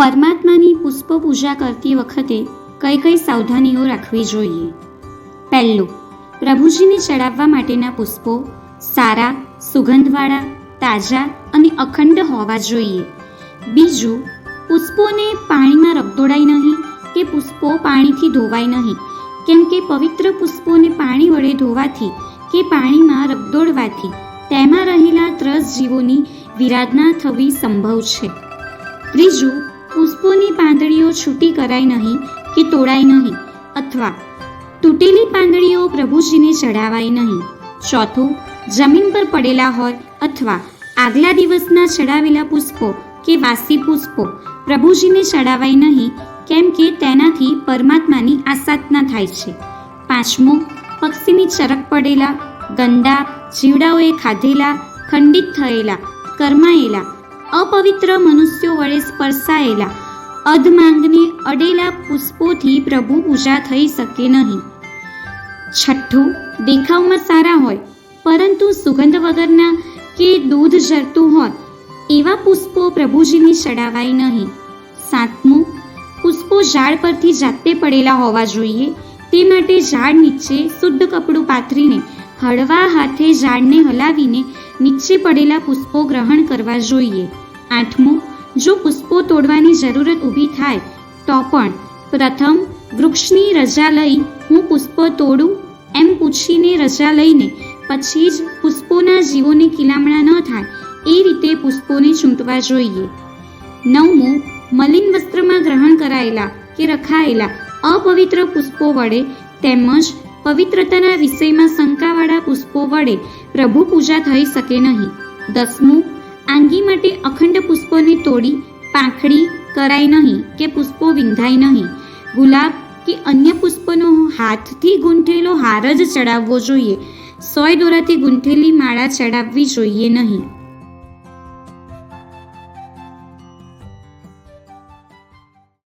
પરમાત્માની પુષ્પ પૂજા કરતી વખતે કઈ કઈ સાવધાનીઓ રાખવી જોઈએ? પહેલું, પ્રભુજીને ચડાવવા માટેના પુષ્પો સારા, સુગંધવાળા, તાજા અને અખંડ હોવા જોઈએ. બીજું, પુષ્પોને પાણીમાં રગદોડાય નહીં કે પુષ્પો પાણીથી ધોવાય નહીં. કેમ કે પવિત્ર પુષ્પોને પાણી વડે ધોવાથી કે પાણીમાં રગદોડવાથી તેમાં રહેલા ત્રસ જીવોની વિરાધના થવી સંભવ છે. ત્રીજું પુષ્પોની પાંદડીઓ છૂટી કરાય નહીં કે તોડાય નહીં અથવા તૂટેલી પાંદડીઓ પ્રભુજીને ચડાવાય નહીં. ચોથું, જમીન પર પડેલા હોય અથવા આગલા દિવસના ચડાવેલા પુષ્પો કે વાસી પુષ્પો પ્રભુજીને ચડાવાય નહીં કેમ કે તેનાથી પરમાત્માની આસાધના થાય છે. પાંચમું, પક્ષીની ચરક પડેલા, ગંદા જીવડાઓએ ખાધેલા, ખંડિત થયેલા, કરમાયેલા અપવિત્ર મનુષ્યો વડે સ્પર્શાયેલા અધમાંગને અડેલા પુષ્પોથી પ્રભુ પૂજા થઈ શકે નહીં. છઠ્ઠું, દેખાવમાં સારા હોય, પરંતુ સુગંધ વગરના કે દૂધ ઝરતું હોય એવા પુષ્પો પ્રભુજીને ચડાવાય નહીં. સાતમું, પુષ્પો ઝાડ પરથી જાતે પડેલા હોવા જોઈએ, તે માટે ઝાડ નીચે શુદ્ધ કપડું પાથરીને હળવા હાથે ઝાડને હલાવીને નીચે પડેલા પુષ્પો ગ્રહણ કરવા જોઈએ. આઠમું, જો પુષ્પો તોડવાની જરૂરત ઊભી થાય, તો પણ પ્રથમ, વૃક્ષની રજા લઈ હું પુષ્પ તોડું એમ પૂછીને રજા લઈને પછી જ પુષ્પોના જીવોને કિલામણા ન થાય એ રીતે પુષ્પોને ચૂંટવા જોઈએ. નવમું, મલિન વસ્ત્રમાં ગ્રહણ કરાયેલા કે રખાયેલા અપવિત્ર પુષ્પો વડે તેમજ પવિત્રતાના વિષયમાં શંકાવાળા પુષ્પો વડે પ્રભુ પૂજા થઈ શકે નહીં. દસમું, આંગી માટે અખંડ પુષ્પોને તોડી પાંખડી કરાય નહીં કે પુષ્પો વિંધાય નહીં. ગુલાબ કે અન્ય પુષ્પનો હાથથી ગૂંથેલો હાર જ ચડાવવો જોઈએ. સોય દોરાથી ગૂંથેલી માળા ચડાવવી જોઈએ નહીં.